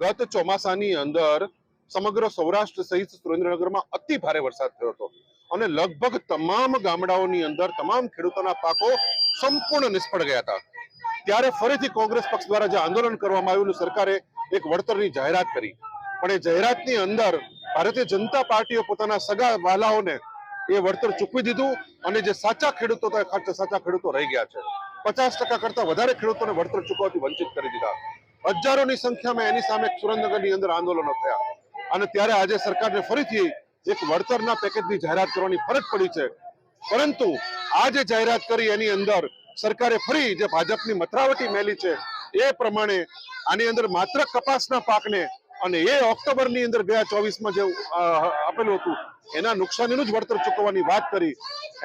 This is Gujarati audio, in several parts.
ગત ચોમાસાની અંદર સમગ્ર સૌરાષ્ટ્ર સહિત સુરેન્દ્રનગરમાં અતિ ભારે વરસાદ થયો હતો. અને લગભગ તમામ ગામડાઓની અંદર તમામ ખેડૂતોના પાકો સંપૂર્ણ નિષ્ફળ ગયા હતા. ત્યારે ફરીથી કોંગ્રેસ પક્ષ દ્વારા જે આંદોલન કરવામાં આવ્યું સરકારે એક વળતરની જાહેરાત કરી. પણ એ જાહેરાતની અંદર ભારતીય જનતા પાર્ટીએ પોતાના સગા વાલાઓને એ વળતર ચૂકવી દીધું અને જે સાચા ખેડૂતો સાચા ખેડૂતો રહી ગયા છે. પચાસ ટકા કરતા વધારે ખેડૂતોને વળતર ચૂકવવાથી વંચિત કરી દીધા. હજારોની સંખ્યામાં એની સામે સુરેન્દ્રનગરની અંદર આંદોલનો થયા. અને ત્યારે આજે સરકારને ફરીથી એક વળતરના પેકેજની જાહેરાત કરવાની ફરજ પડી છે. પરંતુ આ જે જાહેરાત કરી એની અંદર સરકારે ફરી જે ભાજપની મથરાવટી મેલી છે, એ પ્રમાણે આની અંદર માત્ર કપાસના પાકને અને એ ઓક્ટોબરની અંદર ગયા ચોવીસમાં જે આપેલું હતું, એના નુકસાનીનું જ વળતર ચૂકવવાની વાત કરી.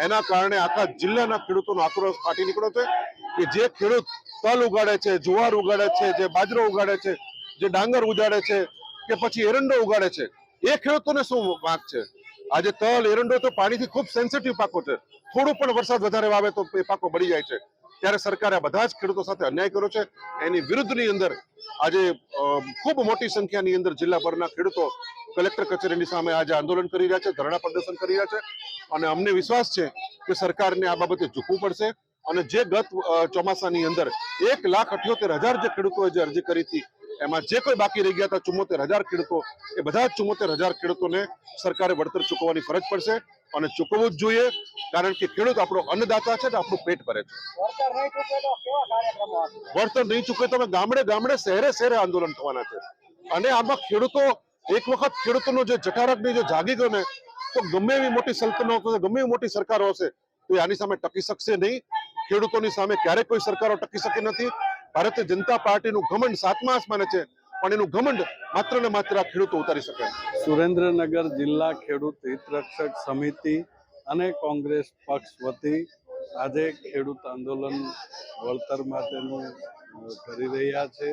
એના કારણે આખા જિલ્લાના ખેડૂતોનો આક્રોશ ફાટી નીકળ્યો છે કે જે ખેડૂત તલ ઉગાડે છે, જુવાર ઉગાડે છે, જે બાજરો ઉગાડે છે, જે ડાંગર ઉગાડે છે, કે પછી એરંડો ઉગાડે છે. એ ખેડૂતોને શું વાંક છે? આજે તલ, એરંડો તો પાણીથી ખૂબ સેન્સિટિવ પાકો છે. થોડું પણ વરસાદ વધારે વાવે તો એ પાકો બળી જાય છે. ત્યારે સરકારે આ બધા જ ખેડૂતો સાથે અન્યાય કર્યો છે. એની વિરુદ્ધની અંદર આજે ખૂબ મોટી સંખ્યાની અંદર જિલ્લાભરના ખેડૂતો કલેક્ટર કચેરીની સામે આજે આંદોલન કરી રહ્યા છે, ધરણા પ્રદર્શન કરી રહ્યા છે. અને અમને વિશ્વાસ છે કે સરકારને આ બાબતે ઝૂકવું પડશે. અને જે ગત ચોમાસાની અંદર એક લાખ અઠ્યોતેર હજાર જે ખેડૂતોએ જે અરજી કરી હતી એમાં જે કોઈ બાકી રહી ગયા હતા ચુમ્મોતેર હજાર ખેડૂતો એ બધા જ ચુમ્મોતેર હજાર ખેડૂતોને સરકારે વળતર ચૂકવવાની ફરજ પડશે અને ચૂકવવું જ જોઈએ કારણ કે ખેડૂત આપણો અન્નદાતા છે ને આપણું પેટ ભરે છે. વળતર નહીં ચૂકવે તો ગામડે ગામડે શહેરે શહેરે આંદોલન થવાના છે. અને આમાં ખેડૂતો એક વખત ખેડૂતોનો જે જઠારકની જો જાગી ગયો ને તો ગમે એવી મોટી સલ્તનો ગમે એવી મોટી સરકારો હશે તો આની સામે ટકી શકશે નહીં. ખેડૂતોની સામે ક્યારેય કોઈ સરકારો ટકી શકી નથી. ભારતીય જનતા પાર્ટીનું ઘમંડ સાતમા આસમાને છે, પણ એનું ઘમંડ માત્ર ને માત્ર ખેડૂતો ઉતારી શકે. સુરેન્દ્રનગર જિલ્લા ખેડૂત હિતરક્ષક સમિતિ અને કોંગ્રેસ પક્ષ વતી આજે ખેડૂત આંદોલન વળતર માટેનું કરી રહ્યા છે.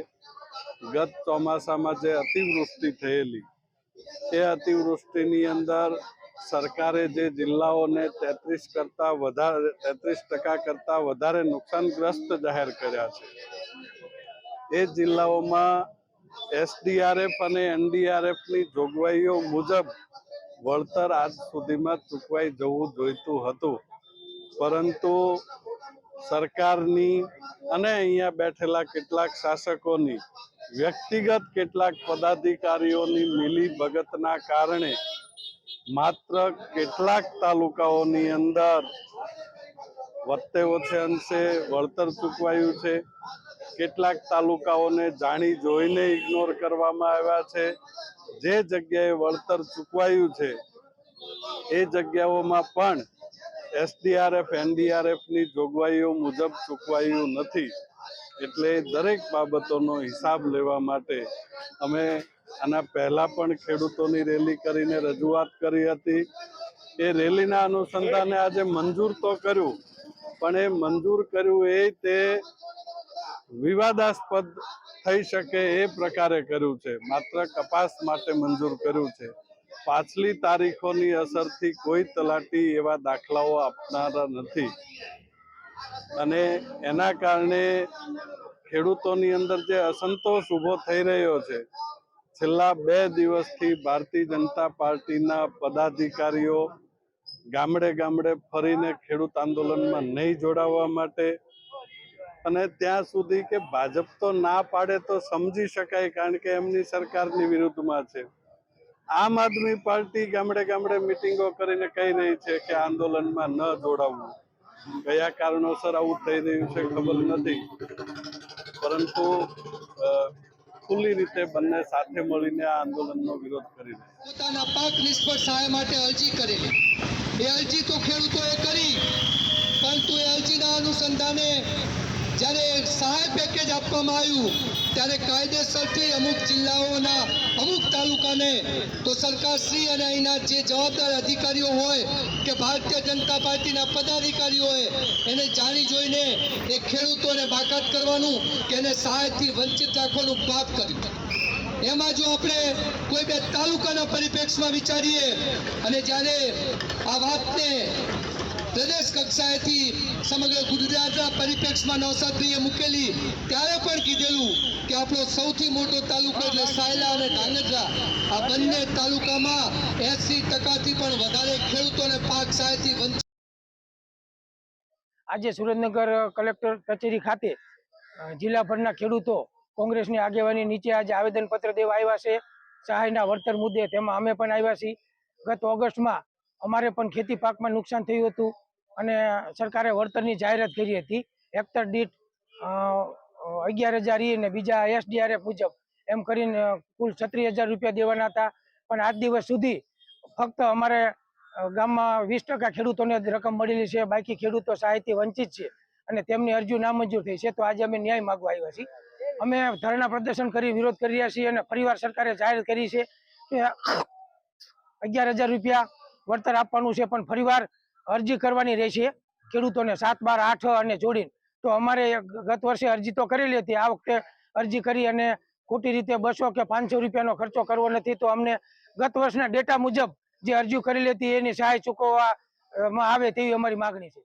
ગત ચોમાસામાં જે અતિવૃષ્ટિ થયેલી, એ અતિવૃષ્ટિની અંદર સરકારે જે જિલ્લાઓને તેત્રીસ કરતા વધારે, તેત્રીસ ટકા કરતા વધારે નુકસાનગ્રસ્ત જાહેર કર્યા છે. એ જિલ્લાઓમાં એસડીઆરએફ અને એનડીઆરએફની જોગવાઈઓ મુજબ વળતર આજ સુધીમાં ચૂકવાઈ જવું જોઈતું હતું. પરંતુ સરકારની અને અહીંયા બેઠેલા કેટલાક શાસકોની વ્યક્તિગત કેટલાક પદાધિકારીઓની મિલી ભગતના કારણે માત્ર કેટલાક તાલુકાઓની અંદર વત્તે ઓછે અંશે વળતર ચૂકવાયું છે. કેટલાક તાલુકાઓને જાણી જોઈને ઇગ્નોર કરવામાં આવ્યા છે. જે જગ્યાએ વળતર ચૂકવાયું છે, એ જગ્યાઓમાં પણ એસડીઆરએફ, એનડીઆરએફની જોગવાઈઓ મુજબ ચૂકવાયું નથી. એટલે દરેક બાબતોનો હિસાબ લેવા માટે અમે આના પહેલા પણ ખેડૂતોની રેલી કરીને રજૂઆત કરી હતી. એ રેલીના અનુસંધાને આજે મંજૂર તો કર્યું, પણ એ મંજૂર કર્યું એ તે વિવાદાસ્પદ થઈ શકે એ પ્રકારે કર્યું છે. માત્ર કપાસ માટે મંજૂર કર્યું છે. પાછલી તારીખોની અસરથી કોઈ તલાટી એવા દાખલાઓ આપનારા નથી. અને એના કારણે ખેડૂતોની અંદર જે અસંતોષ ઊભો થઈ રહ્યો છે છેલ્લા બે દિવસથી ભારતીય જનતા પાર્ટીના પદાધિકારીઓ ગામડે ગામડે ફરીને ખેડૂત આંદોલનમાં નહીં જોડાવા માટે અને ત્યાં સુધી કે ભાજપ તો ના પાડે તો સમજી શકાય કારણ કે એમની સરકારની વિરુદ્ધમાં છે. આમ આદમી પાર્ટી ગામડે ગામડે મિટિંગો કરીને કહી રહી છે કે આંદોલનમાં ન જોડાવવું કયા કારણોસર આવું થઈ રહ્યું છે ખબર નથી. પરંતુ ખુલ્લી રીતે બંને સાથે મળીને આ આંદોલનનો વિરોધ કરી રહ્યા પોતાના પાક નિષ્ફળ સહાય માટે અરજી કરેલી એ અરજી તો ખેડૂતોએ કરી, પરંતુ એ અરજીના અનુસંધાને જ્યારે સહાય પેકેજ આપવામાં આવ્યું, ત્યારે કાયદેસરથી અમુક જિલ્લાઓના, અમુક તાલુકાને, તો સરકારશ્રી અને અહીંના જે જવાબદાર અધિકારીઓ હોય કે ભારતીય જનતા પાર્ટીના પદાધિકારીઓએ એને જાણી જોઈને એ ખેડૂતોને બાકાત કરવાનું કે એને સહાયથી વંચિત રાખવાનું પાપ કર્યું. એમાં જો આપણે કોઈ બે તાલુકાના પરિપ્રેક્ષમાં વિચારીએ અને જ્યારે આ વાતને પ્રદેશ કક્ષાએથી સમગ્ર ગુજરાતના પરિપ્રેક્ષમાં નવસાદભાઈએ મૂકેલી, ત્યારે પણ કીધેલું કે આપણો સૌથી મોટો તાલુકો એટલે સાયલા અને ધાંગધ્રા આ બંને તાલુકામાં એસી ટકાથી પણ વધારે ખેડૂતોને પાક સહાયથી વંચિત આજે સુરેન્દ્રનગર કલેક્ટર કચેરી ખાતે જિલ્લાભરના ખેડૂતો કોંગ્રેસની આગેવાની નીચે આજે આવેદનપત્ર દેવા આવ્યા છે. સહાયના વળતર મુદ્દે તેમાં અમે પણ આવ્યા છીએ. ગત ઓગસ્ટમાં અમારે પણ ખેતી પાકમાં નુકસાન થયું હતું. અને સરકારે વળતરની જાહેરાત કરી હતી. હેક્ટર દીઠ અગિયાર હજાર ઈ અને બીજા એસડીઆરએફ મુજબ એમ કરીને કુલ છત્રીસ હજાર રૂપિયા દેવાના હતા. પણ આજ દિવસ સુધી ફક્ત અમારે ગામમાં વીસ ટકા ખેડૂતોને રકમ મળેલી છે. બાકી ખેડૂતો સહાયથી વંચિત છે અને તેમની અરજી નામંજૂર થઈ છે. તો આજે અમે ન્યાય માગવા આવ્યા છીએ. અમે ધરણા પ્રદર્શન કરી, વિરોધ કરી રહ્યા છીએ અને ફરીવાર સરકારે જાહેર કરી છે કે અગિયાર હજાર રૂપિયા વળતર આપવાનું છે. પણ ફરીવાર અરજી કરવાની રહેશે. ખેડૂતોને સાત, બાર, આઠ અને જોડીને. તો અમારે ગત વર્ષે અરજી તો કરેલી હતી. આ વખતે અરજી કરી અને ખોટી રીતે બસો કે પાંચસો રૂપિયાનો ખર્ચો કરવો નથી. તો અમને ગત વર્ષના ડેટા મુજબ જે અરજી કરેલી હતી એની સહાય ચૂકવવામાં આવે તેવી અમારી માગણી છે.